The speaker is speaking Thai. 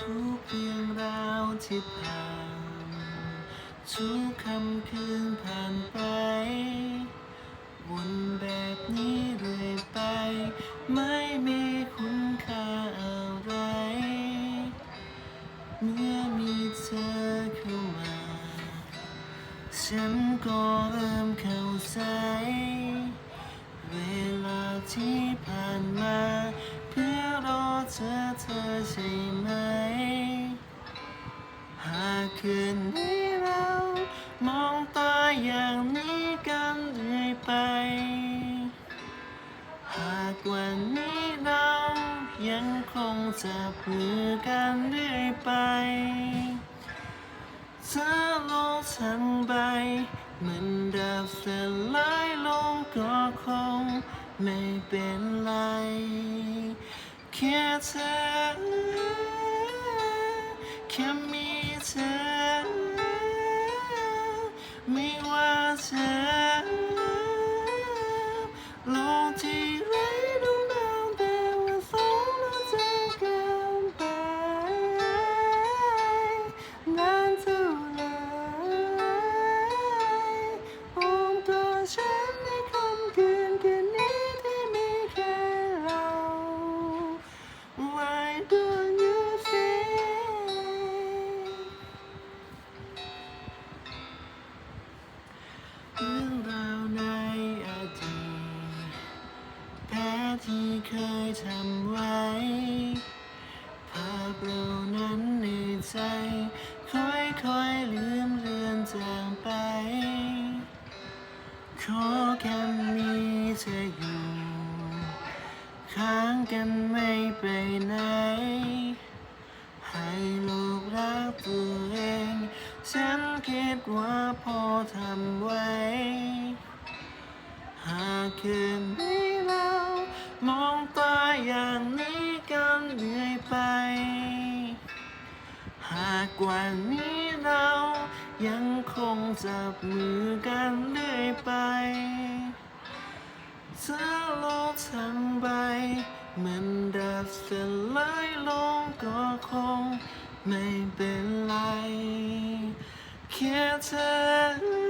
ทุกเรื่องราวที่ผ่าน ทุกคำคืนผ่านไป วนแบบนี้เรื่อยไป ไม่มีคุณค่าอะไร เมื่อมีเธอเข้ามา ฉันก็เริ่มเข้าใจเวลาที่ผ่านมา เพื่อรอเธอเธอใช่ไหม คืนนี้เรามองตาอย่างนี้กันเรื่อยไป หากวันนี้เรายังคงจับมือกันเรื่อยไปเธอโลกทั้งใบเหมือนดับสลายลงก็คงไม่เป็นไรแค่เธอแค่มี เเรื่องราวในอดีตแพ้ที่เคยทำไว้ ภาพเรานั้นในใจ ค่อยๆลืมเลือนจางไป ขอแค่มีเธออยู่ ค้างกันไม่ไปไหน คิดว่าพอทำไว้ หากคืนนี้เรามองตาอย่างนี้กันเรื่อยไป หากวันนี้เรายังคงจับมือกันเรื่อยไปเธอโลกทั้งใบเหมันดับสลายลงก็คงไม่เป็นไร แค่